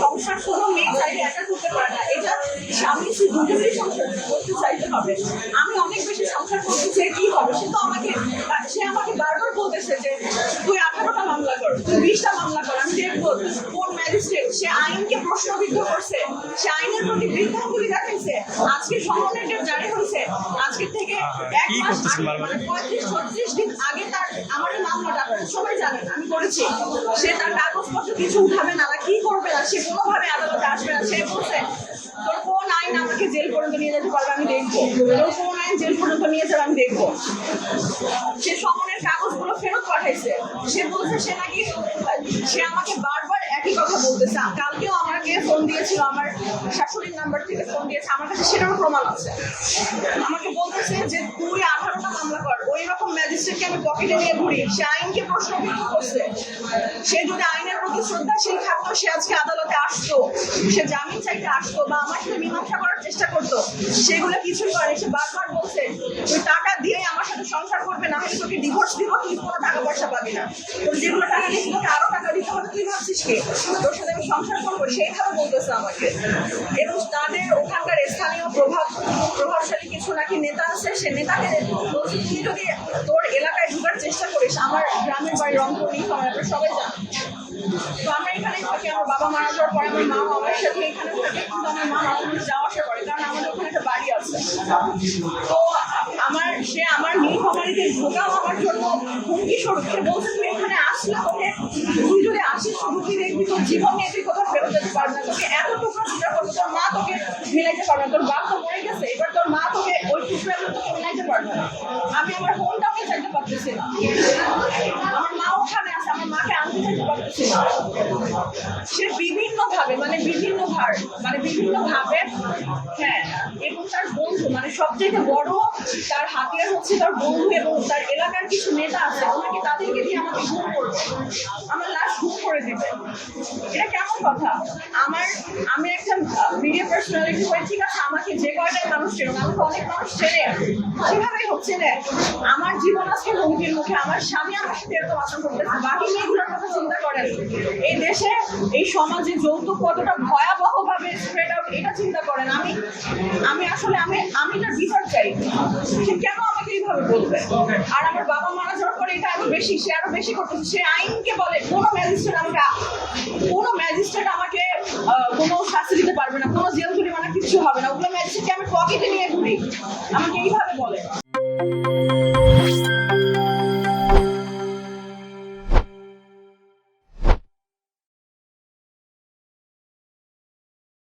সংসার কোনো মেয়ে পারে না এটা স্বামী দুজনেই সংসার করতে চাইতে হবে আমি অনেক বেশি সংসার করতে চাই, কি হবে? সে তো আমাকে, সে আমাকে বারবার বলতেছে যে, তুই কর তুই বিশটা মামলা কর আমি কোন ম্যাজিস্ট্রেট সে আইনকে প্রশ্নবিদ্ধ করছে সে আইনের প্রতি বৃদ্ধাঙ্গুলি দেখাইছে আজকে সমনের ডেট জারি হয়েছে আজকে থেকে এক মাস আগে, মানে পঁয়ত্রিশ ছত্রিশ দিন আগে তার আমার মামলাটা সবাই জানেন আমি করেছি। সে তার কাগজপত্র কিছু উঠাবে না কি করবে না সে কোনোভাবে আদালতে আসবে না সে বলছে তোর আইন আমাকে জেল পর্যন্ত নিয়ে যেতে পারবে, আমি দেখব। কোন আইন জেল পর্যন্ত নিয়ে যাবে, আমি দেখব। সে সমনের কাগজগুলো ফেরত পাঠাইছে। সে বলছে, সে নাকি, সে আমাকে বারবার একই কথা বলতেছে। কালকেও আমাকে ফোন দিয়েছিল, আমার শাশুড়ির নাম্বার থেকে ফোন দিয়েছে। আমার কাছে সেটারও প্রমাণ আছে। আমাকে বলতেছে যে, তুই আঠারোটা মামলা কর। ওই ম্যাজিস্ট্রেটকে আমি পকেটে নিয়ে ঘুরি। সে আইনকে প্রশ্নবিদ্ধ করছে। সে যদি আইনের প্রতি শ্রদ্ধাশীল থাকতো সে আজকে আদালতে আসতো। সে জামিন চাইতে আসতো বা আমার সাথে মীমাংসা করার চেষ্টা করতো, সেগুলো কিছুই করে সে বারবার বলছে, তুই টাকা দিয়ে আমার সাথে সংসার করবে, না হলে তোকে ডিভোর্স দিব, তুই কোনো টাকা পয়সা পাবি না। তোর যেগুলো টাকা দিয়েছি তোকে আরও টাকা দিতে হবে, তুই ভাবছিস কি? তোর সাথে আমি সংসার করব, সেইভাবে বলতেছে আমাকে। এবং তাদের ওখানকার স্থানীয় প্রভাব প্রভাবশালী কিছু নাকি নেতা আছে, সে নেতাকে বলছে তুই যদি তোর এলাকায় ঢোকার চেষ্টা করিস। আমার গ্রামের বাড়ি রংপুর নিয়ে আমরা সবাই জানি। তো আমরা এখানেই থাকি, আমার বাবা মারা যাওয়ার পরে আমার মা আমার সাথে এখানে থাকে, কিন্তু আমার মা মাঝে যাওয়া আসা করে, কারণ আমাদের ওখানে একটা বাড়ি আছে। তো আমার, সে আমার নীলফামারিতে ঢোকাও আমার জন্য হুমকি স্বরূপ। সে বলছে, তুই এখানে আসলে তোকে তুই যদি আসিস, শুধু কি দেখবি তোর জীবন নিয়ে তুই কোথাও ফেরত যেতে পারবি না? তোকে এত টুকরো টুকরা করবে, তোর মা তোকে মিলাইতে পারবে না। তোর বাপ তো মরে গেছে, এবার তোর মা তোকে ওই টুকরাগুলো তোকে মিলাইতে পারবে না। আমি আমার হোমটাকে চাইতে পারতেছি না। আমার মা ওখানে আছে, আমার মাকে আনতে চাইতে পারতেছি না। সে বিভিন্ন ভাবে মানে বিভিন্ন ভার মানে বিভিন্ন ভাবে হ্যাঁ এবং তার বন্ধু মানে সবচেয়ে বড় তার হাতিয়ার হচ্ছে তার বন্ধু এবং তার এলাকার কিছু নেতা আছে, ওনাকে তাদেরকে দিয়ে আমাকে ঘুম করবে। আমার লাশ ঘুম করে দেবে। এটা কেমন কথা। আমার, আমি একটা মিডিয়া পার্সোনালিটি হয়ে ঠিক আছে, আমাকে যে কয়টাই মানুষ মানুষ চেনে। সেভাবেই হচ্ছে না আমার জীবন আজকে হুমকির মুখে, আমার স্বামী আমার সাথে এরকম আচরণ করতেছে, বাকি মেয়েগুলোর কথা চিন্তা করেন। এই দেশে, এই সমাজে যৌতুক কতটা ভয়াবহ ভাবে স্প্রেড আউট এটা চিন্তা করেন। আমি আমি আসলে, আমি আমি তার বিচার চাই কেন আমাকে এইভাবে বলবে? আর আমার বাবা মারা যাওয়ার পরে এটা আরও বেশি, সে আরও বেশি করতেছে, সে আইনকে বলে, কোনো ম্যাজিস্ট্রেট আমাকে আমাকে এইভাবে বলে